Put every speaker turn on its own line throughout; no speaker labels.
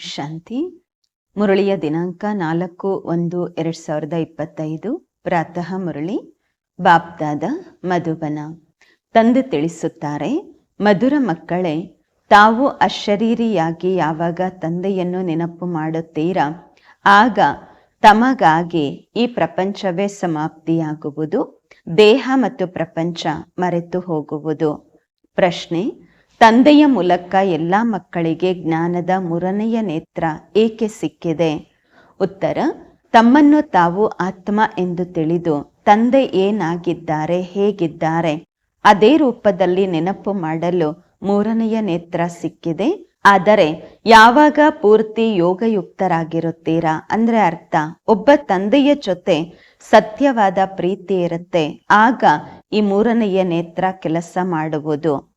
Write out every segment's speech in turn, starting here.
ಶಾಂತಿ. ಮುರಳಿಯ ದಿನಾಂಕ ನಾಲ್ಕು ಒಂದು ಎರಡ್ ಸಾವಿರದ ಇಪ್ಪತ್ತೈದು. ಪ್ರಾತಃ ಮುರಳಿ, ಬಾಪ್ದಾದ ಮಧುಬನ. ತಂದೆ ತಿಳಿಸುತ್ತಾರೆ, ಮಧುರ ಮಕ್ಕಳೇ, ತಾವು ಅಶರೀರಿಯಾಗಿ ಯಾವಾಗ ತಂದೆಯನ್ನು ನೆನಪು ಮಾಡುತ್ತೀರಾ? ಆಗ ತಮಗಾಗಿ ಈ ಪ್ರಪಂಚವೇ ಸಮಾಪ್ತಿಯಾಗುವುದು, ದೇಹ ಮತ್ತು ಪ್ರಪಂಚ ಮರೆತು ಹೋಗುವುದು. ಪ್ರಶ್ನೆ ತಂದೆಯ ಮೂಲಕ ಎಲ್ಲ ಮಕ್ಕಳಿಗೆ ಜ್ಞಾನದ ಮೂರನೆಯ ನೇತ್ರ ಏಕೆ ಸಿಕ್ಕಿದೆ? ಉತ್ತರ, ತಮ್ಮನ್ನು ತಾವು ಆತ್ಮ ಎಂದು ತಿಳಿದು ತಂದೆ ಏನಾಗಿದ್ದಾರೆ, ಹೇಗಿದ್ದಾರೆ, ಅದೇ ರೂಪದಲ್ಲಿ ನೆನಪು ಮಾಡಲು ಮೂರನೆಯ ನೇತ್ರ ಸಿಕ್ಕಿದೆ. ಆದರೆ, ಯಾವಾಗ ಪೂರ್ತಿ ಯೋಗಯುಕ್ತರಾಗಿರುತ್ತೀರಾ? ಅಂದ್ರೆ ಅರ್ಥ, ಒಬ್ಬ ತಂದೆಯ ಜೊತೆ ಸತ್ಯವಾದ ಪ್ರೀತಿ ಇರುತ್ತೆ, ಆಗ ಈ ಮೂರನೆಯ ನೇತ್ರ ಕೆಲಸ ಮಾಡುವುದು.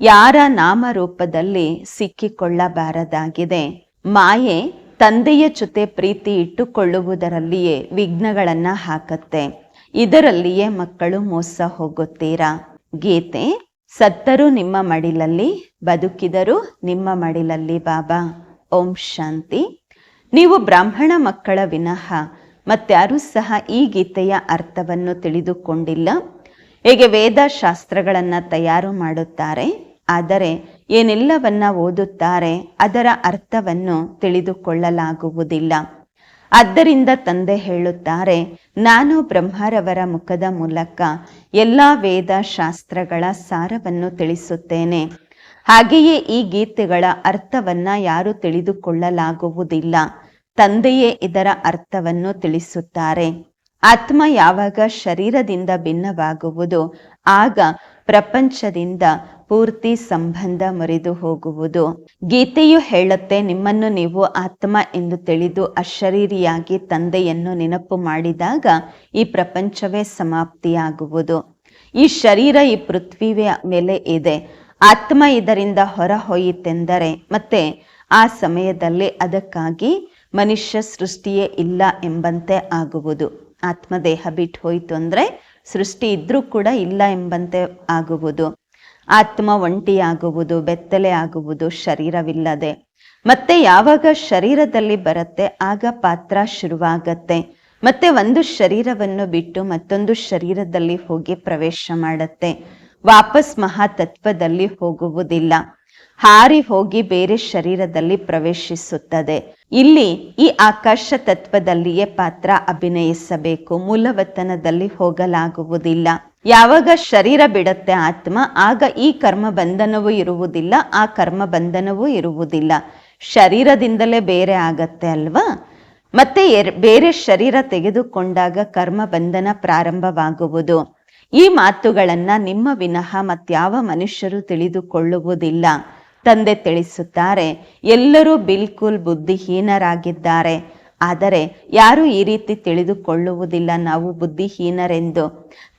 ಯಾರ ನಾಮರೂಪದಲ್ಲಿ ಸಿಕ್ಕಿಕೊಳ್ಳಬಾರದಾಗಿದೆ? ಮಾಯೆ ತಂದೆಯ ಜೊತೆ ಪ್ರೀತಿ ಇಟ್ಟುಕೊಳ್ಳುವುದರಲ್ಲಿಯೇ ವಿಘ್ನಗಳನ್ನು ಹಾಕತ್ತೆ. ಇದರಲ್ಲಿಯೇ ಮಕ್ಕಳು ಮೋಸ ಹೋಗುತ್ತೀರಾ? ಗೀತೆ, ಸತ್ತರು ನಿಮ್ಮ ಮಡಿಲಲ್ಲಿ, ಬದುಕಿದರು ನಿಮ್ಮ ಮಡಿಲಲ್ಲಿ ಬಾಬಾ. ಓಂ ಶಾಂತಿ. ನೀವು ಬ್ರಾಹ್ಮಣ ಮಕ್ಕಳ ವಿನಃ, ಮತ್ತಾರೂ ಸಹ ಈ ಗೀತೆಯ ಅರ್ಥವನ್ನು ತಿಳಿದುಕೊಂಡಿಲ್ಲ. ಹೇಗೆ ವೇದ ಶಾಸ್ತ್ರಗಳನ್ನು ತಯಾರು ಮಾಡುತ್ತಾರೆ? ಆದರೆ ಏನೆಲ್ಲವನ್ನ ಓದುತ್ತಾರೆ ಅದರ ಅರ್ಥವನ್ನು ತಿಳಿದುಕೊಳ್ಳಲಾಗುವುದಿಲ್ಲ. ಆದ್ದರಿಂದ ತಂದೆ ಹೇಳುತ್ತಾರೆ, ನಾನು ಬ್ರಹ್ಮರವರ ಮುಖದ ಮೂಲಕ ಎಲ್ಲ ವೇದ ಶಾಸ್ತ್ರಗಳ ಸಾರವನ್ನು ತಿಳಿಸುತ್ತೇನೆ. ಹಾಗೆಯೇ ಈ ಗೀತೆಗಳ ಅರ್ಥವನ್ನ ಯಾರು ತಿಳಿದುಕೊಳ್ಳಲಾಗುವುದಿಲ್ಲ. ತಂದೆಯೇ ಇದರ ಅರ್ಥವನ್ನು ತಿಳಿಸುತ್ತಾರೆ. ಆತ್ಮ ಯಾವಾಗ ಶರೀರದಿಂದ ಭಿನ್ನವಾಗುವುದು, ಆಗ ಪ್ರಪಂಚದಿಂದ ಪೂರ್ತಿ ಸಂಬಂಧ ಮುರಿದು ಹೋಗುವುದು. ಗೀತೆಯು ಹೇಳುತ್ತೆ, ನಿಮ್ಮನ್ನು ನೀವು ಆತ್ಮ ಎಂದು ತಿಳಿದು ಅಶರೀರಿಯಾಗಿ ತಂದೆಯನ್ನು ನೆನಪು ಮಾಡಿದಾಗ ಈ ಪ್ರಪಂಚವೇ ಸಮಾಪ್ತಿಯಾಗುವುದು. ಈ ಶರೀರ, ಈ ಪೃಥ್ವಿಯ ಮೇಲೆ ಇದೆ. ಆತ್ಮ ಇದರಿಂದ ಹೊರ ಹೋಯಿತೆಂದರೆ ಮತ್ತೆ ಆ ಸಮಯದಲ್ಲಿ ಅದಕ್ಕಾಗಿ ಮನುಷ್ಯ ಸೃಷ್ಟಿಯೇ ಇಲ್ಲ ಎಂಬಂತೆ ಆಗುವುದು. ಆತ್ಮದೇಹ ಬಿಟ್ಟು ಹೋಯಿತು ಅಂದ್ರೆ ಸೃಷ್ಟಿ ಇದ್ರೂ ಕೂಡ ಇಲ್ಲ ಎಂಬಂತೆ ಆಗುವುದು. ಆತ್ಮ ಒಂಟಿಯಾಗುವುದು, ಬೆತ್ತಲೆ ಆಗುವುದು ಶರೀರವಿಲ್ಲದೆ. ಮತ್ತೆ ಯಾವಾಗ ಶರೀರದಲ್ಲಿ ಬರುತ್ತೆ, ಆಗ ಪಾತ್ರ ಶುರುವಾಗತ್ತೆ. ಮತ್ತೆ ಒಂದು ಶರೀರವನ್ನು ಬಿಟ್ಟು ಮತ್ತೊಂದು ಶರೀರದಲ್ಲಿ ಹೋಗಿ ಪ್ರವೇಶ ಮಾಡತ್ತೆ. ವಾಪಸ್ ಮಹಾತತ್ವದಲ್ಲಿ ಹೋಗುವುದಿಲ್ಲ. ಹಾರಿ ಹೋಗಿ ಬೇರೆ ಶರೀರದಲ್ಲಿ ಪ್ರವೇಶಿಸುತ್ತದೆ. ಇಲ್ಲಿ ಈ ಆಕಾಶ ತತ್ವದಲ್ಲಿಯೇ ಪಾತ್ರ ಅಭಿನಯಿಸಬೇಕು. ಮೂಲವತನದಲ್ಲಿ ಹೋಗಲಾಗುವುದಿಲ್ಲ. ಯಾವಾಗ ಶರೀರ ಬಿಡತ್ತೆ ಆತ್ಮ, ಆಗ ಈ ಕರ್ಮ ಬಂಧನವೂ ಇರುವುದಿಲ್ಲ, ಆ ಕರ್ಮ ಬಂಧನವೂ ಇರುವುದಿಲ್ಲ. ಶರೀರದಿಂದಲೇ ಬೇರೆ ಆಗತ್ತೆ ಅಲ್ವಾ? ಮತ್ತೆ ಬೇರೆ ಶರೀರ ತೆಗೆದುಕೊಂಡಾಗ ಕರ್ಮ ಬಂಧನ ಪ್ರಾರಂಭವಾಗುವುದು. ಈ ಮಾತುಗಳನ್ನ ನಿಮ್ಮ ವಿನಃ ಮತ್ಯಾವ ಮನುಷ್ಯರು ತಿಳಿದುಕೊಳ್ಳುವುದಿಲ್ಲ. ತಂದೆ ತಿಳಿಸುತ್ತಾರೆ, ಎಲ್ಲರೂ ಬಿಲ್ಕುಲ್ ಬುದ್ಧಿಹೀನರಾಗಿದ್ದಾರೆ. ಆದರೆ ಯಾರು ಈ ರೀತಿ ತಿಳಿದುಕೊಳ್ಳುವುದಿಲ್ಲ. ನಾವು ಬುದ್ಧಿಹೀನರೆಂದು,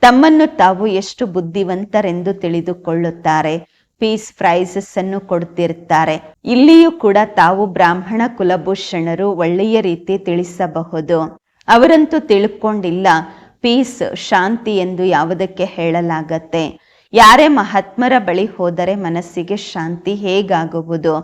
ತಮ್ಮನ್ನು ತಾವು ಎಷ್ಟು ಬುದ್ಧಿವಂತರೆಂದು ತಿಳಿದುಕೊಳ್ಳುತ್ತಾರೆ. ಪೀಸ್ ಪ್ರೈಸಸ್ ಅನ್ನು ಕೊಡ್ತಿರ್ತಾರೆ. ಇಲ್ಲಿಯೂ ಕೂಡ ತಾವು ಬ್ರಾಹ್ಮಣ ಕುಲಭೂಷಣರು ಒಳ್ಳೆಯ ರೀತಿ ತಿಳಿಸಬಹುದು. ಅವರಂತೂ ತಿಳ್ಕೊಂಡಿಲ್ಲ, ಪೀಸ್ ಶಾಂತಿ ಎಂದು ಯಾವುದಕ್ಕೆ ಹೇಳಲಾಗತ್ತೆ. ಯಾರೇ ಮಹಾತ್ಮರ ಬಳಿ ಹೋದರೆ ಮನಸ್ಸಿಗೆ ಶಾಂತಿ ಹೇಗಾಗುವುದು?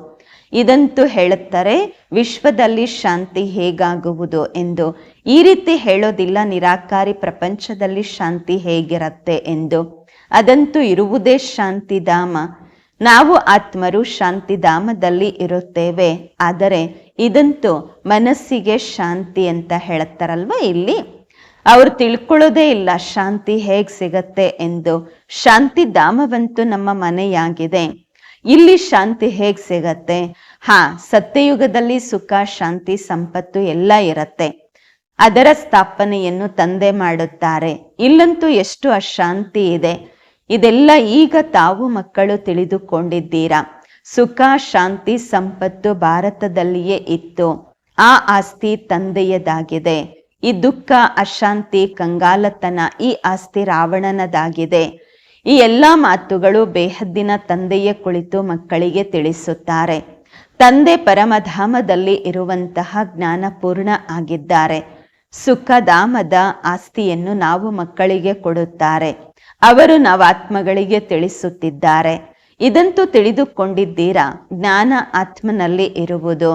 ಇದಂತೂ ಹೇಳುತ್ತಾರೆ, ವಿಶ್ವದಲ್ಲಿ ಶಾಂತಿ ಹೇಗಾಗುವುದು ಎಂದು. ಈ ರೀತಿ ಹೇಳೋದಿಲ್ಲ, ನಿರಾಕಾರಿ ಪ್ರಪಂಚದಲ್ಲಿ ಶಾಂತಿ ಹೇಗಿರತ್ತೆ ಎಂದು. ಅದಂತೂ ಇರುವುದೇ ಶಾಂತಿಧಾಮ. ನಾವು ಆತ್ಮರು ಶಾಂತಿಧಾಮದಲ್ಲಿ ಇರುತ್ತೇವೆ. ಆದರೆ ಇದಂತೂ ಮನಸ್ಸಿಗೆ ಶಾಂತಿ ಅಂತ ಹೇಳ್ತಾರಲ್ವ ಇಲ್ಲಿ? ಅವ್ರು ತಿಳ್ಕೊಳ್ಳೋದೇ ಇಲ್ಲ ಶಾಂತಿ ಹೇಗೆ ಸಿಗತ್ತೆ ಎಂದು. ಶಾಂತಿ ಧಾಮವಂತೂ ನಮ್ಮ ಮನೆಯಾಗಿದೆ. ಇಲ್ಲಿ ಶಾಂತಿ ಹೇಗ್ ಸಿಗತ್ತೆ? ಹಾ, ಸತ್ಯಯುಗದಲ್ಲಿ ಸುಖ, ಶಾಂತಿ, ಸಂಪತ್ತು ಎಲ್ಲ ಇರತ್ತೆ. ಅದರ ಸ್ಥಾಪನೆಯನ್ನು ತಂದೆ ಮಾಡುತ್ತಾರೆ. ಇಲ್ಲಂತೂ ಎಷ್ಟು ಅಶಾಂತಿ ಇದೆ. ಇದೆಲ್ಲ ಈಗ ತಾವು ಮಕ್ಕಳು ತಿಳಿದುಕೊಂಡಿದ್ದೀರಾ. ಸುಖ, ಶಾಂತಿ, ಸಂಪತ್ತು ಭಾರತದಲ್ಲಿಯೇ ಇತ್ತು. ಆ ಆಸ್ತಿ ತಂದೆಯದಾಗಿದೆ. ಈ ದುಃಖ, ಅಶಾಂತಿ, ಕಂಗಾಲತನ ಈ ಆಸ್ತಿ ರಾವಣನದಾಗಿದೆ. ಈ ಎಲ್ಲ ಮಾತುಗಳು ಬೇಹದ್ದಿನ ತಂದೆಯೇ ಕುಳಿತು ಮಕ್ಕಳಿಗೆ ತಿಳಿಸುತ್ತಾರೆ. ತಂದೆ ಪರಮಧಾಮದಲ್ಲಿ ಇರುವಂತಹ ಜ್ಞಾನಪೂರ್ಣ ಆಗಿದ್ದಾರೆ. ಸುಖಧಾಮದ ಆಸ್ತಿಯನ್ನು ನಾವು ಮಕ್ಕಳಿಗೆ ಕೊಡುತ್ತಾರೆ. ಅವರು ನವಾತ್ಮಗಳಿಗೆ ತಿಳಿಸುತ್ತಿದ್ದಾರೆ. ಇದಂತೂ ತಿಳಿದುಕೊಂಡಿದ್ದೀರಾ? ಜ್ಞಾನ ಆತ್ಮನಲ್ಲಿ ಇರುವುದು.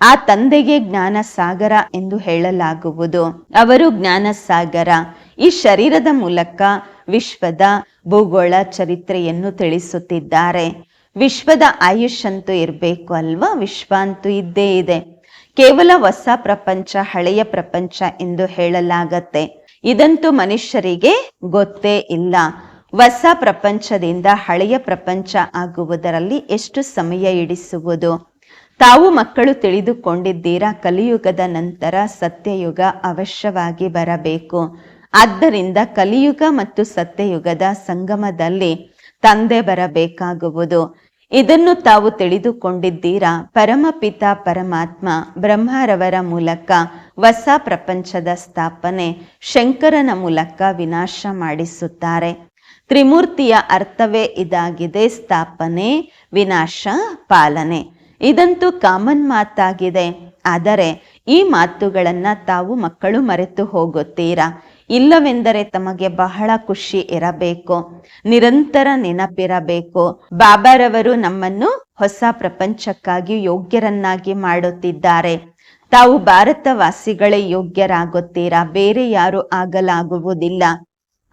ಆ ತಂದೆಗೆ ಜ್ಞಾನ ಸಾಗರ ಎಂದು ಹೇಳಲಾಗುವುದು. ಅವರು ಜ್ಞಾನ ಸಾಗರ ಈ ಶರೀರದ ಮೂಲಕ ವಿಶ್ವದ ಭೂಗೋಳ ಚರಿತ್ರೆಯನ್ನು ತಿಳಿಸುತ್ತಿದ್ದಾರೆ. ವಿಶ್ವದ ಆಯುಷ್ ಅಂತೂ ಇರಬೇಕು ಅಲ್ವಾ? ವಿಶ್ವ ಅಂತೂ ಇದ್ದೇ ಇದೆ. ಕೇವಲ ಹೊಸ ಪ್ರಪಂಚ, ಹಳೆಯ ಪ್ರಪಂಚ ಎಂದು ಹೇಳಲಾಗತ್ತೆ. ಇದಂತೂ ಮನುಷ್ಯರಿಗೆ ಗೊತ್ತೇ ಇಲ್ಲ. ಹೊಸ ಪ್ರಪಂಚದಿಂದ ಹಳೆಯ ಪ್ರಪಂಚ ಆಗುವುದರಲ್ಲಿ ಎಷ್ಟು ಸಮಯ ಇಡಿಸುವುದು ತಾವು ಮಕ್ಕಳು ತಿಳಿದುಕೊಂಡಿದ್ದೀರಾ? ಕಲಿಯುಗದ ನಂತರ ಸತ್ಯಯುಗ ಅವಶ್ಯವಾಗಿ ಬರಬೇಕು. ಆದ್ದರಿಂದ ಕಲಿಯುಗ ಮತ್ತು ಸತ್ಯಯುಗದ ಸಂಗಮದಲ್ಲಿ ತಂದೆ ಬರಬೇಕಾಗುವುದು. ಇದನ್ನು ತಾವು ತಿಳಿದುಕೊಂಡಿದ್ದೀರಾ? ಪರಮಪಿತ ಪರಮಾತ್ಮ ಬ್ರಹ್ಮರವರ ಮೂಲಕ ಹೊಸ ಪ್ರಪಂಚದ ಸ್ಥಾಪನೆ ಶಂಕರನ ಮೂಲಕ ವಿನಾಶ ಮಾಡಿಸುತ್ತಾರೆ. ತ್ರಿಮೂರ್ತಿಯ ಅರ್ಥವೇ ಇದಾಗಿದೆ ಸ್ಥಾಪನೆ, ವಿನಾಶ, ಪಾಲನೆ. ಇದಂತೂ ಕಾಮನ್ ಮಾತಾಗಿದೆ. ಆದರೆ ಈ ಮಾತುಗಳನ್ನು ತಾವು ಮಕ್ಕಳು ಮರೆತು ಹೋಗುತ್ತೀರಾ? ಇಲ್ಲವೆಂದರೆ ತಮಗೆ ಬಹಳ ಖುಷಿ ಇರಬೇಕು, ನಿರಂತರ ನೆನಪಿರಬೇಕು. ಬಾಬಾರವರು ನಮ್ಮನ್ನು ಹೊಸ ಪ್ರಪಂಚಕ್ಕಾಗಿ ಯೋಗ್ಯರನ್ನಾಗಿ ಮಾಡುತ್ತಿದ್ದಾರೆ. ತಾವು ಭಾರತವಾಸಿಗಳೇ ಯೋಗ್ಯರಾಗುತ್ತೀರಾ? ಬೇರೆ ಯಾರು ಆಗಲಾಗುವುದಿಲ್ಲ.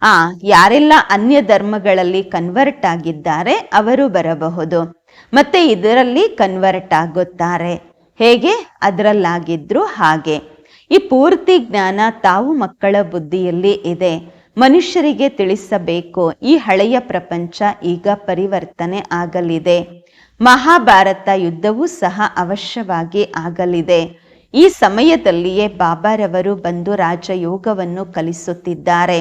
ಆ, ಯಾರೆಲ್ಲ ಅನ್ಯ ಧರ್ಮಗಳಲ್ಲಿ ಕನ್ವರ್ಟ್ ಆಗಿದ್ದಾರೆ, ಅವರು ಬರಬಹುದು. ಮತ್ತೆ ಇದರಲ್ಲಿ ಕನ್ವರ್ಟ್ ಆಗುತ್ತಾರೆ. ಹೇಗೆ? ಅದರಲ್ಲಾಗಿದ್ರು ಹಾಗೆ. ಈ ಪೂರ್ತಿ ಜ್ಞಾನ ತಾವು ಮಕ್ಕಳ ಬುದ್ಧಿಯಲ್ಲಿ ಇದೆ. ಮನುಷ್ಯರಿಗೆ ತಿಳಿಸಬೇಕು. ಈ ಹಳೆಯ ಪ್ರಪಂಚ ಈಗ ಪರಿವರ್ತನೆ ಆಗಲಿದೆ. ಮಹಾಭಾರತ ಯುದ್ಧವೂ ಸಹ ಅವಶ್ಯವಾಗಿ ಆಗಲಿದೆ. ಈ ಸಮಯದಲ್ಲಿಯೇ ಬಾಬಾರವರು ಬಂದು ರಾಜಯೋಗವನ್ನು ಕಲಿಸುತ್ತಿದ್ದಾರೆ.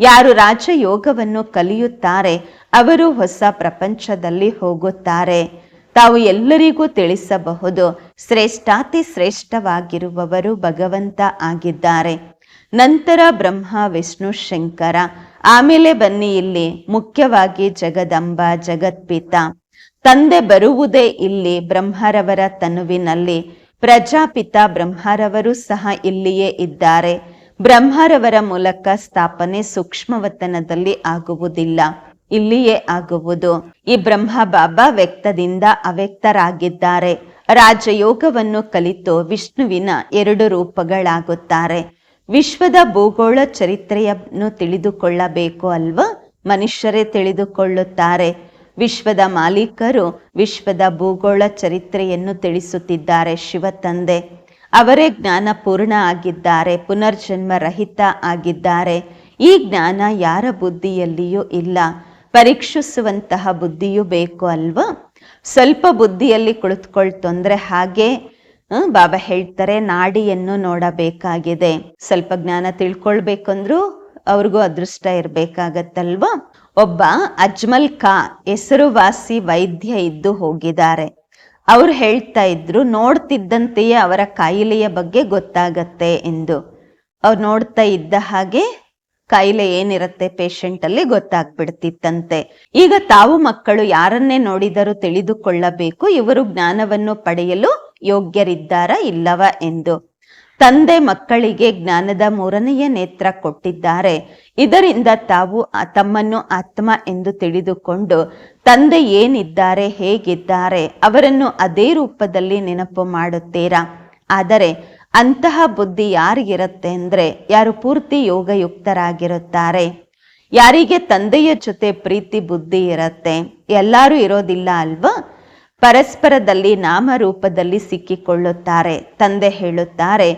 ಯಾರು ರಾಜಯೋಗವನ್ನು ಕಲಿಯುತ್ತಾರೆ, ಅವರು ಹೊಸ ಪ್ರಪಂಚದಲ್ಲಿ ಹೋಗುತ್ತಾರೆ. ತಾವು ಎಲ್ಲರಿಗೂ ತಿಳಿಸಬಹುದು ಶ್ರೇಷ್ಠಾತಿ ಶ್ರೇಷ್ಠವಾಗಿರುವವರು ಭಗವಂತ ಆಗಿದ್ದಾರೆ. ನಂತರ ಬ್ರಹ್ಮ, ವಿಷ್ಣು, ಶಂಕರ. ಆಮೇಲೆ ಬನ್ನಿ ಇಲ್ಲಿ, ಮುಖ್ಯವಾಗಿ ಜಗದಂಬ, ಜಗತ್ಪಿತ. ತಂದೆ ಬರುವುದೇ ಇಲ್ಲಿ, ಬ್ರಹ್ಮರವರ ತನುವಿನಲ್ಲಿ. ಪ್ರಜಾಪಿತ ಬ್ರಹ್ಮರವರು ಸಹ ಇಲ್ಲಿಯೇ ಇದ್ದಾರೆ. ಬ್ರಹ್ಮರವರ ಮೂಲಕ ಸ್ಥಾಪನೆ ಸೂಕ್ಷ್ಮವತನದಲ್ಲಿ ಆಗುವುದಿಲ್ಲ, ಇಲ್ಲಿಯೇ ಆಗುವುದು. ಈ ಬ್ರಹ್ಮ ಬಾಬಾ ವ್ಯಕ್ತದಿಂದ ಅವ್ಯಕ್ತರಾಗಿದ್ದಾರೆ. ರಾಜಯೋಗವನ್ನು ಕಲಿತು ವಿಷ್ಣುವಿನ ಎರಡು ರೂಪಗಳಾಗುತ್ತಾರೆ. ವಿಶ್ವದ ಭೂಗೋಳ ಚರಿತ್ರೆಯನ್ನು ತಿಳಿದುಕೊಳ್ಳಬೇಕು ಅಲ್ವಾ? ಮನುಷ್ಯರೇ ತಿಳಿದುಕೊಳ್ಳುತ್ತಾರೆ. ವಿಶ್ವದ ಮಾಲೀಕರು ವಿಶ್ವದ ಭೂಗೋಳ ಚರಿತ್ರೆಯನ್ನು ತಿಳಿಸುತ್ತಿದ್ದಾರೆ ಶಿವ ತಂದೆ. ಅವರೇ ಜ್ಞಾನ ಪೂರ್ಣ ಆಗಿದ್ದಾರೆ, ಪುನರ್ಜನ್ಮ ರಹಿತ ಆಗಿದ್ದಾರೆ. ಈ ಜ್ಞಾನ ಯಾರ ಬುದ್ಧಿಯಲ್ಲಿಯೂ ಇಲ್ಲ. ಪರೀಕ್ಷಿಸುವಂತಹ ಬುದ್ಧಿಯೂ ಬೇಕು ಅಲ್ವಾ? ಸ್ವಲ್ಪ ಬುದ್ಧಿಯಲ್ಲಿ ಕುಳಿತುಕೊಳ್ತಂದ್ರೆ ಹಾಗೆ ಬಾಬಾ ಹೇಳ್ತಾರೆ, ನಾಡಿಯನ್ನು ನೋಡಬೇಕಾಗಿದೆ. ಸ್ವಲ್ಪ ಜ್ಞಾನ ತಿಳ್ಕೊಳ್ಬೇಕಂದ್ರೂ ಅವ್ರಿಗೂ ಅದೃಷ್ಟ ಇರ್ಬೇಕಾಗತ್ತಲ್ವಾ? ಒಬ್ಬ ಅಜ್ಮಲ್ ಖಾ ಹೆಸರುವಾಸಿ ವೈದ್ಯ ಇದ್ದು ಹೋಗಿದ್ದಾರೆ. ಅವ್ರು ಹೇಳ್ತಾ ಇದ್ರು, ನೋಡ್ತಿದ್ದಂತೆಯೇ ಅವರ ಕಾಯಿಲೆಯ ಬಗ್ಗೆ ಗೊತ್ತಾಗತ್ತೆ ಎಂದು. ಅವ್ರು ನೋಡ್ತಾ ಇದ್ದ ಹಾಗೆ ಕಾಯಿಲೆ ಏನಿರುತ್ತೆ ಪೇಷಂಟ್ ಅಲ್ಲಿ ಗೊತ್ತಾಗ್ಬಿಡ್ತಿತ್ತಂತೆ. ಈಗ ತಾವು ಮಕ್ಕಳು ಯಾರನ್ನೇ ನೋಡಿದರೂ ತಿಳಿದುಕೊಳ್ಳಬೇಕು, ಇವರು ಜ್ಞಾನವನ್ನು ಪಡೆಯಲು ಯೋಗ್ಯರಿದ್ದಾರ ಇಲ್ಲವ ಎಂದು. ತಂದೆ ಮಕ್ಕಳಿಗೆ ಜ್ಞಾನದ ಮೂರನೆಯ ನೇತ್ರ ಕೊಟ್ಟಿದ್ದಾರೆ. ಇದರಿಂದ ತಾವು ತಮ್ಮನ್ನು ಆತ್ಮ ಎಂದು ತಿಳಿದುಕೊಂಡು, ತಂದೆ ಏನಿದ್ದಾರೆ, ಹೇಗಿದ್ದಾರೆ, ಅವರನ್ನು ಅದೇ ರೂಪದಲ್ಲಿ ನೆನಪು ಮಾಡುತ್ತೀರಾ? ಆದರೆ ಅಂತಹ ಬುದ್ಧಿ ಯಾರಿಗಿರುತ್ತೆ ಅಂದ್ರೆ ಯಾರು ಪೂರ್ತಿ ಯೋಗಯುಕ್ತರಾಗಿರುತ್ತಾರೆ. ಯಾರಿಗೆ ತಂದೆಯ ಜೊತೆ ಪ್ರೀತಿ ಬುದ್ಧಿ ಇರತ್ತೆ, ಎಲ್ಲರೂ ಇರೋದಿಲ್ಲ ಅಲ್ವಾ? ಪರಸ್ಪರದಲ್ಲಿ ನಾಮರೂಪದಲ್ಲಿ ಸಿಕ್ಕಿಕೊಳ್ಳುತ್ತಾರೆ, ತಂದೆ ಹೇಳುತ್ತಾರೆ,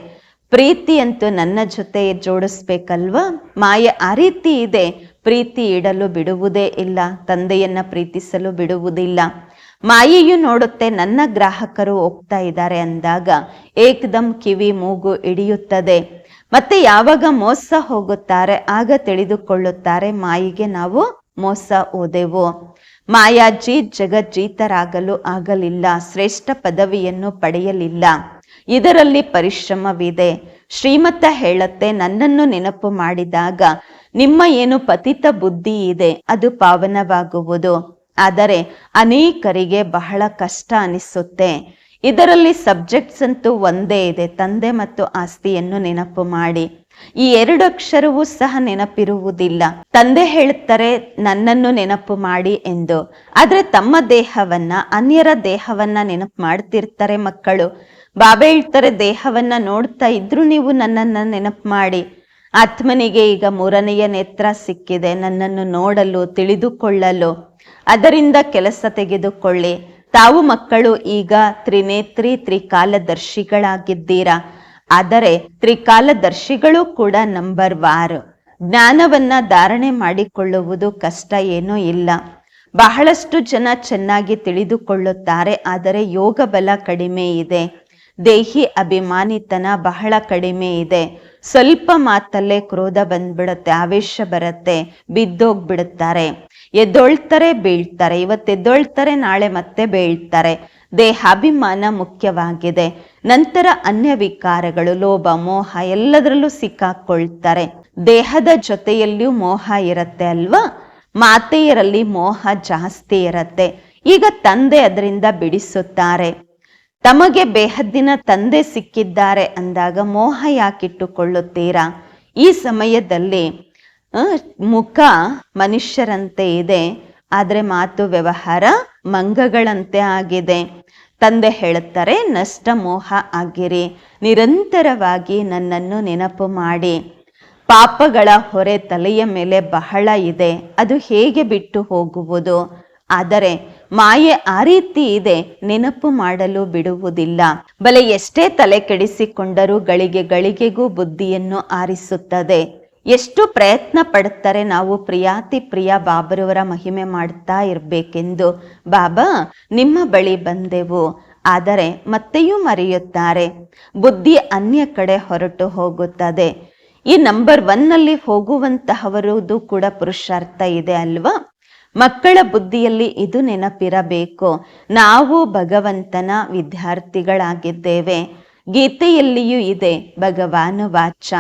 ಪ್ರೀತಿಯಂತೂ ನನ್ನ ಜೊತೆ ಜೋಡಿಸ್ಬೇಕಲ್ವಾ? ಮಾಯ ಆ ರೀತಿ ಇದೆ, ಪ್ರೀತಿ ಇಡಲು ಬಿಡುವುದೇ ಇಲ್ಲ, ತಂದೆಯನ್ನ ಪ್ರೀತಿಸಲು ಬಿಡುವುದಿಲ್ಲ. ಮಾಯೆಯು ನೋಡುತ್ತೆ, ನನ್ನ ಗ್ರಾಹಕರು ಹೋಗ್ತಾ ಇದ್ದಾರೆ ಅಂದಾಗ ಏಕದಮ್ ಕಿವಿ ಮೂಗು ಹಿಡಿಯುತ್ತದೆ. ಮತ್ತೆ ಯಾವಾಗ ಮೋಸ ಹೋಗುತ್ತಾರೆ, ಆಗ ತಿಳಿದುಕೊಳ್ಳುತ್ತಾರೆ, ಮಾಯಿಗೆ ನಾವು ಮೋಸ ಹೋದೆವು. ಮಾಯಾಜಿ ಜಗಜ್ಜೀತರಾಗಲು ಆಗಲಿಲ್ಲ, ಶ್ರೇಷ್ಠ ಪದವಿಯನ್ನು ಪಡೆಯಲಿಲ್ಲ. ಇದರಲ್ಲಿ ಪರಿಶ್ರಮವಿದೆ. ಶ್ರೀಮತ ಹೇಳತ್ತೆ, ನನ್ನನ್ನು ನೆನಪು ಮಾಡಿದಾಗ ನಿಮ್ಮ ಏನು ಪತಿತ ಬುದ್ಧಿ ಇದೆ, ಅದು ಪಾವನವಾಗುವುದು. ಆದರೆ ಅನೇಕರಿಗೆ ಬಹಳ ಕಷ್ಟ ಅನಿಸುತ್ತೆ. ಇದರಲ್ಲಿ ಸಬ್ಜೆಕ್ಟ್ಸ್ ಅಂತೂ ಒಂದೇ ಇದೆ, ತಂದೆ ಮತ್ತು ಆಸ್ತಿಯನ್ನು ನೆನಪು ಮಾಡಿ. ಈ ಎರಡು ಅಕ್ಷರವೂ ಸಹ ನೆನಪಿರುವುದಿಲ್ಲ. ತಂದೆ ಹೇಳುತ್ತಾರೆ, ನನ್ನನ್ನು ನೆನಪು ಮಾಡಿ ಎಂದು. ಆದ್ರೆ ತಮ್ಮ ದೇಹವನ್ನ, ಅನ್ಯರ ದೇಹವನ್ನ ನೆನಪು ಮಾಡ್ತಿರ್ತಾರೆ ಮಕ್ಕಳು. ಬಾಬೆ ಹೇಳ್ತಾರೆ, ದೇಹವನ್ನ ನೋಡ್ತಾ ಇದ್ರು ನೀವು ನನ್ನನ್ನ ನೆನಪು ಮಾಡಿ. ಆತ್ಮನಿಗೆ ಈಗ ಮೂರನೆಯ ನೇತ್ರ ಸಿಕ್ಕಿದೆ, ನನ್ನನ್ನು ನೋಡಲು, ತಿಳಿದುಕೊಳ್ಳಲು. ಅದರಿಂದ ಕೆಲಸ ತೆಗೆದುಕೊಳ್ಳಿ. ತಾವು ಮಕ್ಕಳು, ಈಗ ತ್ರಿನೇತ್ರಿ ತ್ರಿಕಾಲದರ್ಶಿಗಳಾಗಿದ್ದೀರಾ? ಆದರೆ ತ್ರಿಕಾಲದರ್ಶಿಗಳು ಕೂಡ ನಂಬರ್ ವಾರ್. ಜ್ಞಾನವನ್ನ ಧಾರಣೆ ಮಾಡಿಕೊಳ್ಳುವುದು ಕಷ್ಟ ಏನೂ ಇಲ್ಲ. ಬಹಳಷ್ಟು ಜನ ಚೆನ್ನಾಗಿ ತಿಳಿದುಕೊಳ್ಳುತ್ತಾರೆ, ಆದರೆ ಯೋಗ ಬಲ ಕಡಿಮೆ ಇದೆ. ದೇಹಿ ಅಭಿಮಾನಿತನ ಬಹಳ ಕಡಿಮೆ ಇದೆ. ಸ್ವಲ್ಪ ಮಾತಲ್ಲೇ ಕ್ರೋಧ ಬಂದ್ಬಿಡುತ್ತೆ, ಆವೇಶ ಬರುತ್ತೆ, ಬಿದ್ದೋಗ್ಬಿಡುತ್ತಾರೆ. ಎದ್ದೊಳ್ತಾರೆ ಬೀಳ್ತಾರೆ, ಇವತ್ತು ಎದ್ದೊಳ್ತಾರೆ, ನಾಳೆ ಮತ್ತೆ ಬೀಳ್ತಾರೆ. ದೇಹಾಭಿಮಾನ ಮುಖ್ಯವಾಗಿದೆ. ನಂತರ ಅನ್ಯ ವಿಕಾರಗಳು, ಲೋಭ, ಮೋಹ ಎಲ್ಲದರಲ್ಲೂ ಸಿಕ್ಕಾಕೊಳ್ತಾರೆ. ದೇಹದ ಜೊತೆಯಲ್ಲಿಯೂ ಮೋಹ ಇರತ್ತೆ ಅಲ್ವಾ? ಮಾತೆಯರಲ್ಲಿ ಮೋಹ ಜಾಸ್ತಿ ಇರತ್ತೆ. ಈಗ ತಂದೆ ಅದರಿಂದ ಬಿಡಿಸುತ್ತಾರೆ. ತಮಗೆ ಬೇಹದ್ದಿನ ತಂದೆ ಸಿಕ್ಕಿದ್ದಾರೆ ಅಂದಾಗ ಮೋಹ ಯಾಕಿಟ್ಟುಕೊಳ್ಳುತ್ತೀರಾ? ಈ ಸಮಯದಲ್ಲಿ ಮುಖ ಮನುಷ್ಯರಂತೆ ಇದೆ, ಆದರೆ ಮಾತು ವ್ಯವಹಾರ ಮಂಗಗಳಂತೆ ಆಗಿದೆ. ತಂದೆ ಹೇಳುತ್ತಾರೆ, ನಷ್ಟ ಮೋಹ ಆಗಿರಿ, ನಿರಂತರವಾಗಿ ನನ್ನನ್ನು ನೆನಪು ಮಾಡಿ. ಪಾಪಗಳ ಹೊರೆ ತಲೆಯ ಮೇಲೆ ಬಹಳ ಇದೆ, ಅದು ಹೇಗೆ ಬಿಟ್ಟು ಹೋಗುವುದು? ಆದರೆ ಮಾಯೆ ಆ ರೀತಿ ಇದೆ, ನೆನಪು ಮಾಡಲು ಬಿಡುವುದಿಲ್ಲ. ಬಲೆ ಎಷ್ಟೇ ತಲೆ ಕೆಡಿಸಿಕೊಂಡರೂ ಗಳಿಗೆ ಗಳಿಗೆಗೂ ಬುದ್ಧಿಯನ್ನು ಆರಿಸುತ್ತದೆ. ಎಷ್ಟು ಪ್ರಯತ್ನ ಪಡುತ್ತಾರೆ ನಾವು ಪ್ರಿಯಾತಿ ಪ್ರಿಯ ಬಾಬರವರ ಮಹಿಮೆ ಮಾಡ್ತಾ ಇರಬೇಕೆಂದು. ಬಾಬಾ, ನಿಮ್ಮ ಬಳಿ ಬಂದೆವು. ಆದರೆ ಮತ್ತೆಯೂ ಮರೆಯುತ್ತಾರೆ. ಬುದ್ಧಿ ಅನ್ಯ ಕಡೆ ಹೊರಟು ಹೋಗುತ್ತದೆ. ಈ ನಂಬರ್ ಒನ್ನಲ್ಲಿ ಹೋಗುವಂತಹವರದು ಕೂಡ ಪುರುಷಾರ್ಥ ಇದೆ ಅಲ್ವಾ? ಮಕ್ಕಳ ಬುದ್ಧಿಯಲ್ಲಿ ಇದು ನೆನಪಿರಬೇಕು. ನಾವು ಭಗವಂತನ ವಿದ್ಯಾರ್ಥಿಗಳಾಗಿದ್ದೇವೆ. ಗೀತೆಯಲ್ಲಿಯೂ ಇದೆ, ಭಗವಾನು ವಾಚ.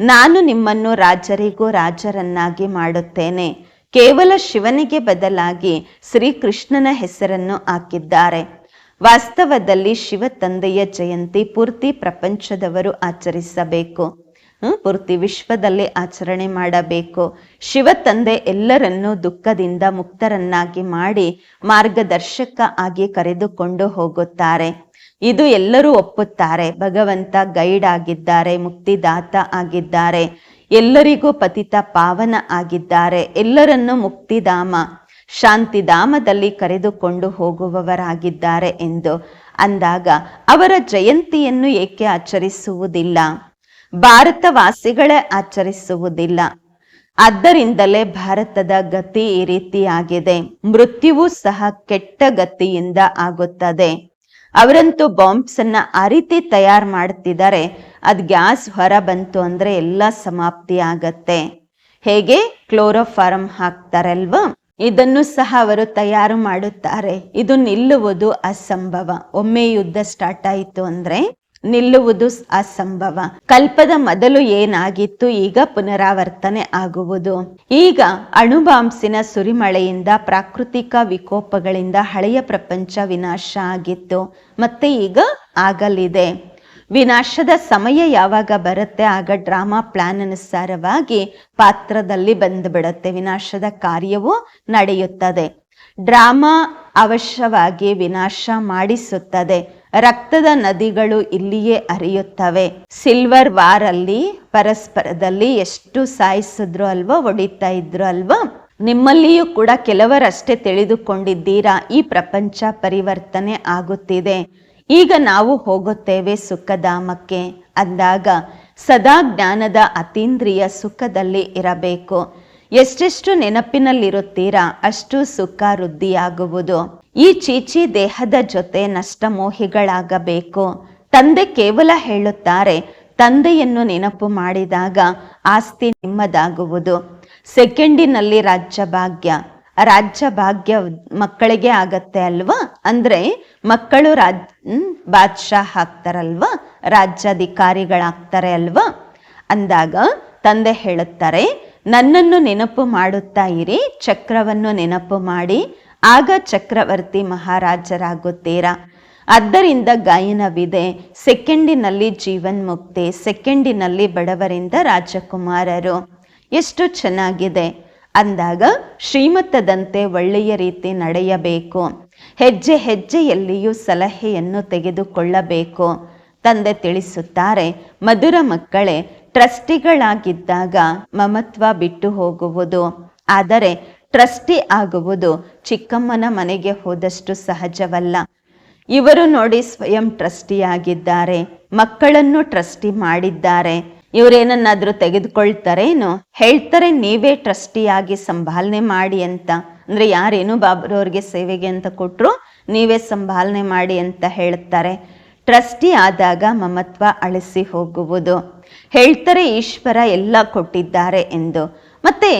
ನಾನು ನಿಮ್ಮನ್ನು ರಾಜರಿಗೂ ರಾಜರನ್ನಾಗಿ ಮಾಡುತ್ತೇನೆ. ಕೇವಲ ಶಿವನಿಗೆ ಬದಲಾಗಿ ಶ್ರೀಕೃಷ್ಣನ ಹೆಸರನ್ನು ಹಾಕಿದ್ದಾರೆ. ವಾಸ್ತವದಲ್ಲಿ ಶಿವ ತಂದೆಯ ಜಯಂತಿ ಪೂರ್ತಿ ಪ್ರಪಂಚದವರು ಆಚರಿಸಬೇಕು. ಪೂರ್ತಿ ವಿಶ್ವದಲ್ಲಿ ಆಚರಣೆ ಮಾಡಬೇಕು. ಶಿವ ತಂದೆ ಎಲ್ಲರನ್ನೂ ದುಃಖದಿಂದ ಮುಕ್ತರನ್ನಾಗಿ ಮಾಡಿ ಮಾರ್ಗದರ್ಶಕ ಆಗಿ ಕರೆದುಕೊಂಡು ಹೋಗುತ್ತಾರೆ. ಇದು ಎಲ್ಲರೂ ಒಪ್ಪುತ್ತಾರೆ. ಭಗವಂತ ಗೈಡ್ ಆಗಿದ್ದಾರೆ, ಮುಕ್ತಿದಾತ ಆಗಿದ್ದಾರೆ. ಎಲ್ಲರಿಗೂ ಪತಿತ ಪಾವನ ಆಗಿದ್ದಾರೆ. ಎಲ್ಲರನ್ನು ಮುಕ್ತಿಧಾಮ, ಶಾಂತಿಧಾಮದಲ್ಲಿ ಕರೆದುಕೊಂಡು ಹೋಗುವವರಾಗಿದ್ದಾರೆ ಎಂದು ಅಂದಾಗ ಅವರ ಜಯಂತಿಯನ್ನು ಏಕೆ ಆಚರಿಸುವುದಿಲ್ಲ? ಭಾರತವಾಸಿಗಳೇ ಆಚರಿಸುವುದಿಲ್ಲ. ಆದ್ದರಿಂದಲೇ ಭಾರತದ ಗತಿ ಈ ರೀತಿಯಾಗಿದೆ. ಮೃತ್ಯುವು ಸಹ ಕೆಟ್ಟ ಗತಿಯಿಂದ ಆಗುತ್ತದೆ. ಅವರಂತೂ ಬಾಂಬ್ಸ್ ಅನ್ನ ಆ ರೀತಿ ತಯಾರು ಮಾಡ್ತಿದ್ದಾರೆ. ಅದು ಗ್ಯಾಸ್ ಹೊರ ಬಂತು ಅಂದ್ರೆ ಎಲ್ಲ ಸಮಾಪ್ತಿ ಆಗತ್ತೆ. ಹೇಗೆ? ಕ್ಲೋರೋಫಾರಂ ಹಾಕ್ತಾರಲ್ವಾ? ಇದನ್ನು ಸಹ ಅವರು ತಯಾರು ಮಾಡುತ್ತಾರೆ. ಇದು ನಿಲ್ಲುವುದು ಅಸಂಭವ. ಒಮ್ಮೆ ಯುದ್ಧ ಸ್ಟಾರ್ಟ್ ಆಯಿತು ಅಂದ್ರೆ ನಿಲ್ಲುವುದು ಅಸಂಭವ. ಕಲ್ಪದ ಮೊದಲು ಏನಾಗಿತ್ತು ಈಗ ಪುನರಾವರ್ತನೆ ಆಗುವುದು. ಈಗ ಅಣುಬಾಂಬ್ಸಿನ ಸುರಿಮಳೆಯಿಂದ ಪ್ರಾಕೃತಿಕ ವಿಕೋಪಗಳಿಂದ ಹಳೆಯ ಪ್ರಪಂಚ ವಿನಾಶ ಆಗಿತ್ತು. ಮತ್ತೆ ಈಗ ಆಗಲಿದೆ. ವಿನಾಶದ ಸಮಯ ಯಾವಾಗ ಬರುತ್ತೆ? ಆಗ ಡ್ರಾಮಾ ಪ್ಲಾನ್ ಅನುಸಾರವಾಗಿ ಪಾತ್ರದಲ್ಲಿ ಬಂದುಬಿಡುತ್ತೆ. ವಿನಾಶದ ಕಾರ್ಯವು ನಡೆಯುತ್ತದೆ. ಡ್ರಾಮಾ ಅವಶ್ಯವಾಗಿ ವಿನಾಶ ಮಾಡಿಸುತ್ತದೆ. ರಕ್ತದ ನದಿಗಳು ಇಲ್ಲಿಯೇ ಹರಿಯುತ್ತವೆ. ಸಿಲ್ವರ್ ವಾರ್ ಅಲ್ಲಿ ಪರಸ್ಪರದಲ್ಲಿ ಎಷ್ಟು ಸಾಯಿಸಿದ್ರು ಅಲ್ವಾ, ಹೊಡಿತಾ ಇದ್ರು ಅಲ್ವಾ, ನಿಮ್ಮಲ್ಲಿಯೂ ಕೂಡ ಕೆಲವರಷ್ಟೇ ತಿಳಿದುಕೊಂಡಿದ್ದೀರಾ. ಈ ಪ್ರಪಂಚ ಪರಿವರ್ತನೆ ಆಗುತ್ತಿದೆ. ಈಗ ನಾವು ಹೋಗುತ್ತೇವೆ ಸುಖಧಾಮಕ್ಕೆ. ಅಂದಾಗ ಸದಾ ಜ್ಞಾನದ ಅತೀಂದ್ರಿಯ ಸುಖದಲ್ಲಿ ಇರಬೇಕು. ಎಷ್ಟೆಷ್ಟು ನೆನಪಿನಲ್ಲಿರುತ್ತೀರಾ, ಅಷ್ಟು ಸುಖ ವೃದ್ಧಿಯಾಗುವುದು. ಈ ಚೀಚಿ ದೇಹದ ಜೊತೆ ನಷ್ಟಮೋಹಿಗಳಾಗಬೇಕು. ತಂದೆ ಕೇವಲ ಹೇಳುತ್ತಾರೆ, ತಂದೆಯನ್ನು ನೆನಪು ಮಾಡಿದಾಗ ಆಸ್ತಿ ನಿಮ್ಮದಾಗುವುದು. ಸೆಕೆಂಡಿನಲ್ಲಿ ರಾಜ್ಯ ಭಾಗ್ಯ ರಾಜ್ಯ ಭಾಗ್ಯ ಮಕ್ಕಳಿಗೆ ಆಗತ್ತೆ ಅಲ್ವಾ? ಅಂದ್ರೆ ಮಕ್ಕಳು ರಾಜ್ ಬಾದ್ಶಾ ಆಗ್ತಾರಲ್ವಾ ರಾಜ್ಯಾಧಿಕಾರಿಗಳಾಗ್ತಾರೆ ಅಲ್ವಾ? ಅಂದಾಗ ತಂದೆ ಹೇಳುತ್ತಾರೆ, ನನ್ನನ್ನು ನೆನಪು ಮಾಡುತ್ತಾ ಇರಿ, ಚಕ್ರವನ್ನು ನೆನಪು ಮಾಡಿ ಆಗ ಚಕ್ರವರ್ತಿ ಮಹಾರಾಜರಾಗುತ್ತೀರಾ. ಆದ್ದರಿಂದ ಗಾಯನವಿದೆ. ಸೆಕೆಂಡಿನಲ್ಲಿ ಜೀವನ್ ಮುಕ್ತಿ ಸೆಕೆಂಡಿನಲ್ಲಿ ಬಡವರಿಂದ ರಾಜಕುಮಾರರು. ಎಷ್ಟು ಚೆನ್ನಾಗಿದೆ. ಅಂದಾಗ ಶ್ರೀಮತದಂತೆ ಒಳ್ಳೆಯ ರೀತಿ ನಡೆಯಬೇಕು. ಹೆಜ್ಜೆ ಹೆಜ್ಜೆಯಲ್ಲಿಯೂ ಸಲಹೆಯನ್ನು ತೆಗೆದುಕೊಳ್ಳಬೇಕು. ತಂದೆ ತಿಳಿಸುತ್ತಾರೆ, ಮಧುರ ಮಕ್ಕಳೇ, ಟ್ರಸ್ಟಿಗಳಾಗಿದ್ದಾಗ ಮಮತ್ವ ಬಿಟ್ಟು ಹೋಗುವುದು. ಆದರೆ ಟ್ರಸ್ಟಿ ಆಗುವುದು ಚಿಕ್ಕಮ್ಮನ ಮನೆಗೆ ಹೋದಷ್ಟು ಸಹಜವಲ್ಲ. ಇವರು ನೋಡಿ ಸ್ವಯಂ ಟ್ರಸ್ಟಿಯಾಗಿದ್ದಾರೆ, ಮಕ್ಕಳನ್ನು ಟ್ರಸ್ಟಿ ಮಾಡಿದ್ದಾರೆ. ಇವರೇನನ್ನಾದ್ರೂ ತೆಗೆದುಕೊಳ್ತಾರೇನು? ಹೇಳ್ತಾರೆ, ನೀವೇ ಟ್ರಸ್ಟಿಯಾಗಿ ಸಂಭಾಲನೆ ಮಾಡಿ ಅಂತ. ಅಂದ್ರೆ ಯಾರೇನು ಬಾಬ್ರವ್ರಿಗೆ ಸೇವೆಗೆ ಅಂತ ಕೊಟ್ಟರು ನೀವೇ ಸಂಭಾಲನೆ ಮಾಡಿ ಅಂತ ಹೇಳ್ತಾರೆ. ಟ್ರಸ್ಟಿ ಆದಾಗ ಮಮತ್ವ ಅಳಿಸಿ ಹೋಗುವುದು. ಹೇಳ್ತಾರೆ, ಈಶ್ವರ ಎಲ್ಲ ಕೊಟ್ಟಿದ್ದಾರೆ ಎಂದು. ಮತ್ತೆ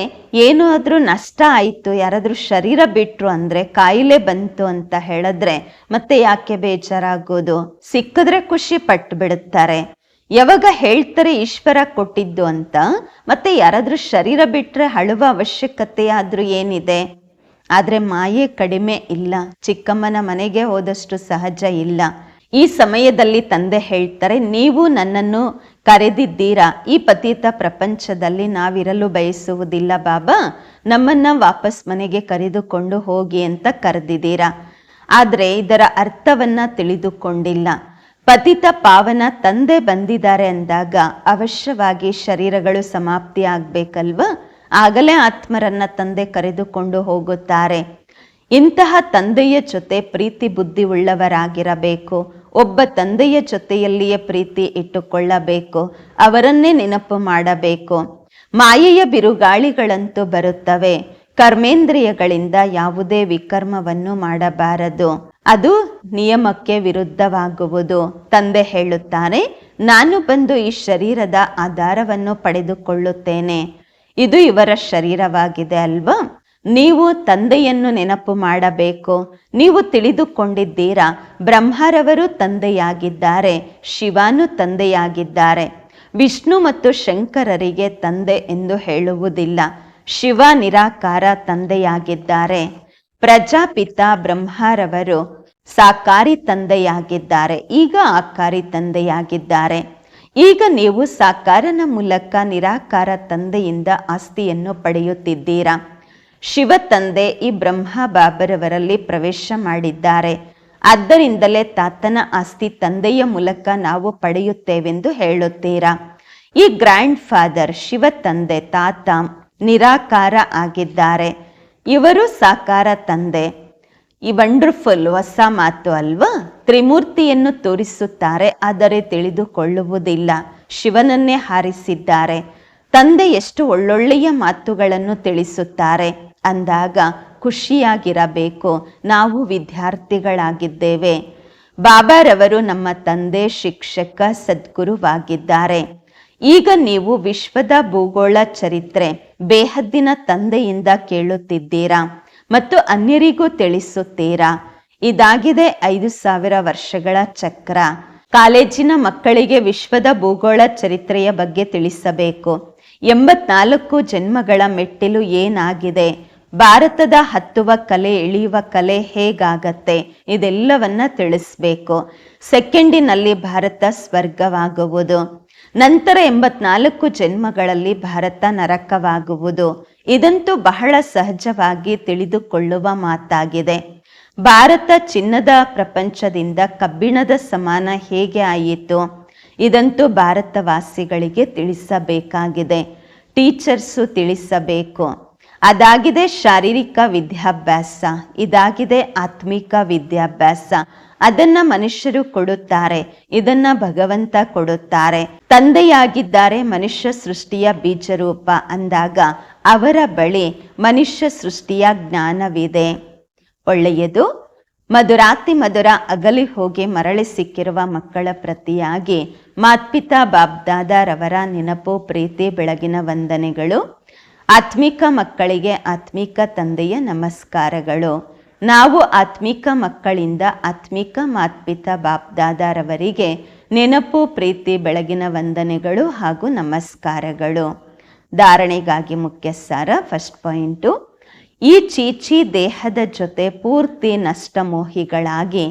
ಏನಾದರೂ ನಷ್ಟ ಆಯಿತು. ಯಾರಾದರೂ ಶರೀರ ಬಿಟ್ಟರು ಅಂದರೆ ಕಾಯಿಲೆ ಬಂತು ಅಂತ ಹೇಳಿದ್ರೆ ಮತ್ತೆ ಯಾಕೆ ಬೇಜಾರಾಗೋದು? ಸಿಕ್ಕಿದ್ರೆ ಖುಷಿ ಪಟ್ಟು ಬಿಡುತ್ತಾರೆ ಯಾವಾಗ ಹೇಳ್ತಾರೆ ಈಶ್ವರ ಕೊಟ್ಟಿದ್ದು ಅಂತ, ಮತ್ತೆ ಯಾರಾದರೂ ಶರೀರ ಬಿಟ್ಟರೆ ಅಳುವ ಅವಶ್ಯಕತೆ ಆದ್ರೂ ಏನಿದೆ? ಆದರೆ ಮಾಯೆ ಕಡಿಮೆ ಇಲ್ಲ. ಚಿಕ್ಕಮ್ಮನ ಮನೆಗೆ ಹೋದಷ್ಟು ಸಹಜ ಇಲ್ಲ. ಈ ಸಮಯದಲ್ಲಿ ತಂದೆ ಹೇಳ್ತಾರೆ, ನೀವು ನನ್ನನ್ನು ಕರೆದಿದ್ದೀರಾ? ಈ ಪತಿತ ಪ್ರಪಂಚದಲ್ಲಿ ನಾವಿರಲು ಬಯಸುವುದಿಲ್ಲ ಬಾಬಾ. ನಮ್ಮನ್ನ ವಾಪಸ್ ಮನೆಗೆ ಕರೆದುಕೊಂಡು ಹೋಗಿ ಅಂತ ಕರೆದಿದ್ದೀರಾ? ಆದರೆ ಇದರ ಅರ್ಥವನ್ನ ತಿಳಿದುಕೊಂಡಿಲ್ಲ. ಪತಿತ ಪಾವನ ತಂದೆ ಬಂದಿದ್ದಾರೆ ಅಂದಾಗ ಅವಶ್ಯವಾಗಿ ಶರೀರಗಳು ಸಮಾಪ್ತಿ ಆಗ್ಬೇಕಲ್ವ? ಆಗಲೇ ಆತ್ಮರನ್ನ ತಂದೆ ಕರೆದುಕೊಂಡು ಹೋಗುತ್ತಾರೆ. ಇಂತಹ ತಂದೆಯ ಜೊತೆ ಪ್ರೀತಿ ಬುದ್ಧಿ ಉಳ್ಳವರಾಗಿರಬೇಕು ಒಬ್ಬ ತಂದೆಯ ಜೊತೆಯಲ್ಲಿಯೇ ಪ್ರೀತಿ ಇಟ್ಟುಕೊಳ್ಳಬೇಕು, ಅವರನ್ನೇ ನೆನಪು ಮಾಡಬೇಕು. ಮಾಯೆಯ ಬಿರುಗಾಳಿಗಳಂತೂ ಬರುತ್ತವೆ. ಕರ್ಮೇಂದ್ರಿಯಗಳಿಂದ ಯಾವುದೇ ವಿಕರ್ಮವನ್ನು ಮಾಡಬಾರದು. ಅದು ನಿಯಮಕ್ಕೆ ವಿರುದ್ಧವಾಗುವುದು. ತಂದೆ ಹೇಳುತ್ತಾರೆ ನಾನು ಬಂದು ಈ ಶರೀರದ ಆಧಾರವನ್ನು ಪಡೆದುಕೊಳ್ಳುತ್ತೇನೆ. ಇದು ಇವರ ಶರೀರವಾಗಿದೆ ಅಲ್ವಾ? ನೀವು ತಂದೆಯನ್ನು ನೆನಪು ಮಾಡಬೇಕು. ನೀವು ತಿಳಿದುಕೊಂಡಿದ್ದೀರಾ, ಬ್ರಹ್ಮರವರು ತಂದೆಯಾಗಿದ್ದಾರೆ, ಶಿವನು ತಂದೆಯಾಗಿದ್ದಾರೆ. ವಿಷ್ಣು ಮತ್ತು ಶಂಕರರಿಗೆ ತಂದೆ ಎಂದು ಹೇಳುವುದಿಲ್ಲ. ಶಿವ ನಿರಾಕಾರ ತಂದೆಯಾಗಿದ್ದಾರೆ. ಪ್ರಜಾಪಿತ ಬ್ರಹ್ಮರವರು ಸಾಕಾರಿ ತಂದೆಯಾಗಿದ್ದಾರೆ. ಈಗ ಆಕಾರಿ ತಂದೆಯಾಗಿದ್ದಾರೆ. ಈಗ ನೀವು ಸಾಕಾರನ ಮೂಲಕ ನಿರಾಕಾರ ತಂದೆಯಿಂದ ಆಸ್ತಿಯನ್ನು ಪಡೆಯುತ್ತಿದ್ದೀರಾ. ಶಿವ ತಂದೆ ಈ ಬ್ರಹ್ಮ ಬಾಬರವರಲ್ಲಿ ಪ್ರವೇಶ ಮಾಡಿದ್ದಾರೆ. ಆದ್ದರಿಂದಲೇ ತಾತನ ಆಸ್ತಿ ತಂದೆಯ ಮೂಲಕ ನಾವು ಪಡೆಯುತ್ತೇವೆಂದು ಹೇಳುತ್ತೀರಾ? ಈ ಗ್ರ್ಯಾಂಡ್ ಫಾದರ್ ಶಿವ ತಂದೆ ತಾತ ನಿರಾಕಾರ ಆಗಿದ್ದಾರೆ. ಇವರು ಸಾಕಾರ ತಂದೆ. ಈ ವಂಡರ್ಫುಲ್ ಹೊಸ ಮಾತು ಅಲ್ವಾ? ತ್ರಿಮೂರ್ತಿಯನ್ನು ತೋರಿಸುತ್ತಾರೆ, ಆದರೆ ತಿಳಿದುಕೊಳ್ಳುವುದಿಲ್ಲ. ಶಿವನನ್ನೇ ಹಾರಿಸಿದ್ದಾರೆ. ತಂದೆ ಎಷ್ಟು ಒಳ್ಳೊಳ್ಳೆಯ ಮಾತುಗಳನ್ನು ತಿಳಿಸುತ್ತಾರೆ. ಅಂದಾಗ ಖುಷಿಯಾಗಿರಬೇಕು. ನಾವು ವಿದ್ಯಾರ್ಥಿಗಳಾಗಿದ್ದೇವೆ. ಬಾಬಾರವರು ನಮ್ಮ ತಂದೆ ಶಿಕ್ಷಕ, ಸದ್ಗುರುವಾಗಿದ್ದಾರೆ. ಈಗ ನೀವು ವಿಶ್ವದ ಭೂಗೋಳ ಚರಿತ್ರೆ ಬೇಹದ್ದಿನ ತಂದೆಯಿಂದ ಕೇಳುತ್ತಿದ್ದೀರಾ ಮತ್ತು ಅನ್ಯರಿಗೂ ತಿಳಿಸುತ್ತೀರಾ? ಇದಾಗಿದೆ ಐದು ಸಾವಿರ ವರ್ಷಗಳ ಚಕ್ರ. ಕಾಲೇಜಿನ ಮಕ್ಕಳಿಗೆ ವಿಶ್ವದ ಭೂಗೋಳ ಚರಿತ್ರೆಯ ಬಗ್ಗೆ ತಿಳಿಸಬೇಕು. ಎಂಬತ್ನಾಲ್ಕು ಜನ್ಮಗಳ ಮೆಟ್ಟಿಲು ಏನಾಗಿದೆ? ಭಾರತದ ಹತ್ತುವ ಕಲೆ, ಇಳಿಯುವ ಕಲೆ ಹೇಗಾಗತ್ತೆ? ಇದೆಲ್ಲವನ್ನ ತಿಳಿಸ್ಬೇಕು. ಸೆಕೆಂಡಿನಲ್ಲಿ ಭಾರತ ಸ್ವರ್ಗವಾಗುವುದು. ನಂತರ ಎಂಬತ್ನಾಲ್ಕು ಜನ್ಮಗಳಲ್ಲಿ ಭಾರತ ನರಕವಾಗುವುದು. ಇದಂತೂ ಬಹಳ ಸಹಜವಾಗಿ ತಿಳಿದುಕೊಳ್ಳುವ ಮಾತಾಗಿದೆ. ಭಾರತ ಚಿನ್ನದ ಪ್ರಪಂಚದಿಂದ ಕಬ್ಬಿಣದ ಸಮಾನ ಹೇಗೆ ಆಯಿತು? ಇದಂತೂ ಭಾರತವಾಸಿಗಳಿಗೆ ತಿಳಿಸಬೇಕಾಗಿದೆ. ಟೀಚರ್ಸು ತಿಳಿಸಬೇಕು. ಅದಾಗಿದೆ ಶಾರೀರಿಕ ವಿದ್ಯಾಭ್ಯಾಸ, ಇದಾಗಿದೆ ಆತ್ಮಿಕ ವಿದ್ಯಾಭ್ಯಾಸ. ಅದನ್ನ ಮನುಷ್ಯರು ಕೊಡುತ್ತಾರೆ, ಇದನ್ನ ಭಗವಂತ ಕೊಡುತ್ತಾರೆ. ತಂದೆಯಾಗಿದ್ದಾರೆ ಮನುಷ್ಯ ಸೃಷ್ಟಿಯ ಬೀಜರೂಪ ಅಂದಾಗ ಅವರ ಬಳಿ ಮನುಷ್ಯ ಸೃಷ್ಟಿಯ ಜ್ಞಾನವಿದೆ. ಒಳ್ಳೆಯದು, ಮಧುರಾತಿ ಮಧುರ ಅಗಲಿ ಹೋಗಿ ಮರಳಿ ಸಿಕ್ಕಿರುವ ಮಕ್ಕಳ ಪ್ರತಿಯಾಗಿ ಮಾತ್ಪಿತಾ ಬಾಬ್ದಾದಾರವರ ನೆನಪು ಪ್ರೀತಿ ಬೆಳಗಿನ ವಂದನೆಗಳು. ಆತ್ಮಿಕ ಮಕ್ಕಳಿಗೆ ಆತ್ಮಿಕ ತಂದೆಯ ನಮಸ್ಕಾರಗಳು. ನಾವು ಆತ್ಮಿಕ ಮಕ್ಕಳಿಂದ ಆತ್ಮಿಕ ಮಾತ್ಪಿತ ಬಾಪ್ದಾದಾರವರಿಗೆ ನೆನಪು, ಪ್ರೀತಿ, ಬೆಳಗಿನ ವಂದನೆಗಳು ಹಾಗೂ ನಮಸ್ಕಾರಗಳು. ಧಾರಣೆಗಾಗಿ ಮುಖ್ಯ ಸಾರ ಫಸ್ಟ್ ಪಾಯಿಂಟು ಈ ಚೀಚಿ ದೇಹದ ಜೊತೆ ಪೂರ್ತಿ ನಷ್ಟಮೋಹಿಗಳಾಗಿ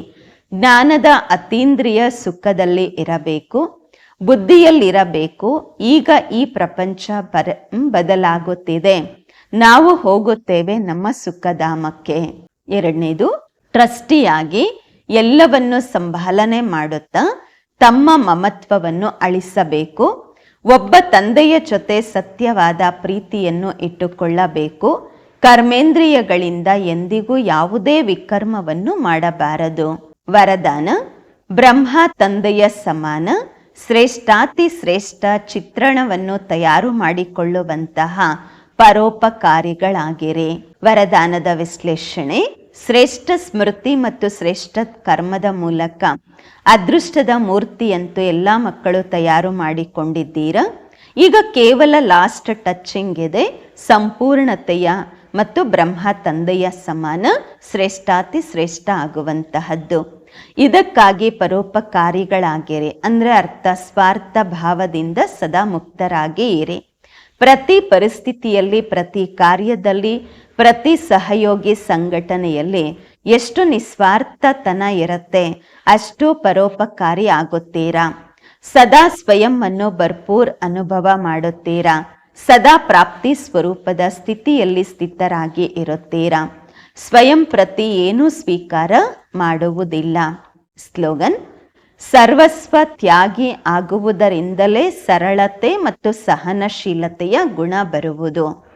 ಜ್ಞಾನದ ಅತೀಂದ್ರಿಯ ಸುಖದಲ್ಲಿ ಇರಬೇಕು. ಬುದ್ಧಿಯಲ್ಲಿರಬೇಕು. ಈಗ ಈ ಪ್ರಪಂಚ ಬರ ಬದಲಾಗುತ್ತಿದೆ. ನಾವು ಹೋಗುತ್ತೇವೆ ನಮ್ಮ ಸುಖಧಾಮಕ್ಕೆ. ಎರಡನೇದು, ಟ್ರಸ್ಟಿಯಾಗಿ ಎಲ್ಲವನ್ನು ಸಂಭಾಲನೆ ಮಾಡುತ್ತಾ ತಮ್ಮ ಮಮತ್ವವನ್ನು ಅಳಿಸಬೇಕು. ಒಬ್ಬ ತಂದೆಯ ಜೊತೆ ಸತ್ಯವಾದ ಪ್ರೀತಿಯನ್ನು ಇಟ್ಟುಕೊಳ್ಳಬೇಕು. ಕರ್ಮೇಂದ್ರಿಯಗಳಿಂದ ಎಂದಿಗೂ ಯಾವುದೇ ವಿಕರ್ಮವನ್ನು ಮಾಡಬಾರದು. ವರದಾನ, ಬ್ರಹ್ಮ ತಂದೆಯ ಸಮಾನ ಶ್ರೇಷ್ಠಾತಿ ಶ್ರೇಷ್ಠ ಚಿತ್ರಣವನ್ನು ತಯಾರು ಮಾಡಿಕೊಳ್ಳುವಂತಹ ಪರೋಪಕಾರಿಗಳಾಗಿರಿ. ವರದಾನದ ವಿಶ್ಲೇಷಣೆ, ಶ್ರೇಷ್ಠ ಸ್ಮೃತಿ ಮತ್ತು ಶ್ರೇಷ್ಠ ಕರ್ಮದ ಮೂಲಕ ಅದೃಷ್ಟದ ಮೂರ್ತಿಯಂತೂ ಎಲ್ಲ ಮಕ್ಕಳು ತಯಾರು ಮಾಡಿಕೊಂಡಿದ್ದೀರ? ಈಗ ಕೇವಲ ಲಾಸ್ಟ್ ಟಚ್ಚಿಂಗ್ ಇದೆ, ಸಂಪೂರ್ಣತೆಯ ಮತ್ತು ಬ್ರಹ್ಮ ತಂದೆಯ ಸಮಾನ ಶ್ರೇಷ್ಠಾತಿ ಶ್ರೇಷ್ಠ ಆಗುವಂತಹದ್ದು. ಇದಕ್ಕಾಗಿ ಪರೋಪಕಾರಿಗಳಾಗಿರಿ. ಅಂದ್ರೆ ಅರ್ಥ, ಸ್ವಾರ್ಥ ಭಾವದಿಂದ ಸದಾ ಮುಕ್ತರಾಗಿ ಇರಿ. ಪ್ರತಿ ಪರಿಸ್ಥಿತಿಯಲ್ಲಿ, ಪ್ರತಿ ಕಾರ್ಯದಲ್ಲಿ, ಪ್ರತಿ ಸಹಯೋಗಿ ಸಂಘಟನೆಯಲ್ಲಿ ಎಷ್ಟು ನಿಸ್ವಾರ್ಥತನ ಇರುತ್ತೆ, ಅಷ್ಟು ಪರೋಪಕಾರಿ ಆಗುತ್ತೀರಾ? ಸದಾ ಸ್ವಯಂ ಅನ್ನು ಭರ್ಪೂರ್ ಅನುಭವ ಮಾಡುತ್ತೀರಾ? ಸದಾ ಪ್ರಾಪ್ತಿ ಸ್ವರೂಪದ ಸ್ಥಿತಿಯಲ್ಲಿ ಸ್ಥಿತರಾಗಿ ಇರುತ್ತೀರಾ? ಸ್ವಯಂ ಪ್ರತಿ ಏನೂ ಸ್ವೀಕಾರ ಮಾಡುವುದಿಲ್ಲ. ಸ್ಲೋಗನ್, ಸರ್ವಸ್ವ ತ್ಯಾಗಿ ಆಗುವುದರಿಂದಲೇ ಸರಳತೆ ಮತ್ತು ಸಹನಶೀಲತೆಯ ಗುಣ ಬರುವುದು.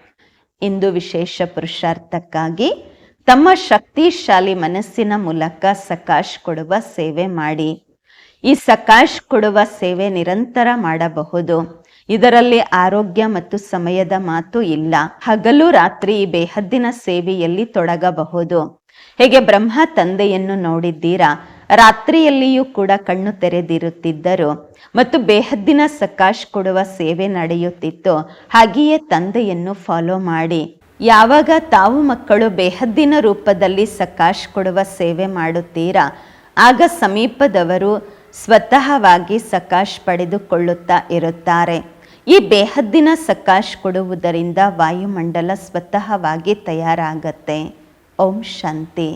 ಇಂದು ವಿಶೇಷ ಪುರುಷಾರ್ಥಕ್ಕಾಗಿ ತಮ್ಮ ಶಕ್ತಿಶಾಲಿ ಮನಸ್ಸಿನ ಮೂಲಕ ಸಕಾಶ್ ಕೊಡುವ ಸೇವೆ ಮಾಡಿ. ಈ ಸಕಾಶ್ ಕೊಡುವ ಸೇವೆ ನಿರಂತರ ಮಾಡಬಹುದು. ಇದರಲ್ಲಿ ಆರೋಗ್ಯ ಮತ್ತು ಸಮಯದ ಮಾತು ಇಲ್ಲ. ಹಗಲು ರಾತ್ರಿ ಬೇಹದ್ದಿನ ಸೇವೆಯಲ್ಲಿ ತೊಡಗಬಹುದು. ಹೇಗೆ ಬ್ರಹ್ಮ ತಂದೆಯನ್ನು ನೋಡಿದ್ದೀರಾ? ರಾತ್ರಿಯಲ್ಲಿಯೂ ಕೂಡ ಕಣ್ಣು ತೆರೆದಿರುತ್ತಿದ್ದರು. ಮತ್ತು ಬೇಹದ್ದಿನ ಸಕಾಶ್ ಕೊಡುವ ಸೇವೆ ನಡೆಯುತ್ತಿತ್ತು. ಹಾಗೆಯೇ ತಂದೆಯನ್ನು ಫಾಲೋ ಮಾಡಿ. ಯಾವಾಗ ತಾವು ಮಕ್ಕಳು ಬೇಹದ್ದಿನ ರೂಪದಲ್ಲಿ ಸಕಾಶ್ ಕೊಡುವ ಸೇವೆ ಮಾಡುತ್ತೀರಾ? ಆಗ ಸಮೀಪದವರು ಸ್ವತಃವಾಗಿ ಸಕಾಶ್ ಪಡೆದುಕೊಳ್ಳುತ್ತಾ ಇರುತ್ತಾರೆ. ಈ ಬೇಹದ್ದಿನ ಸಕಾಶ್ ಕೊಡುವುದರಿಂದ ವಾಯುಮಂಡಲ ಸ್ವತಃವಾಗಿ ತಯಾರಾಗತ್ತೆ. ಓಂ ಶಾಂತಿ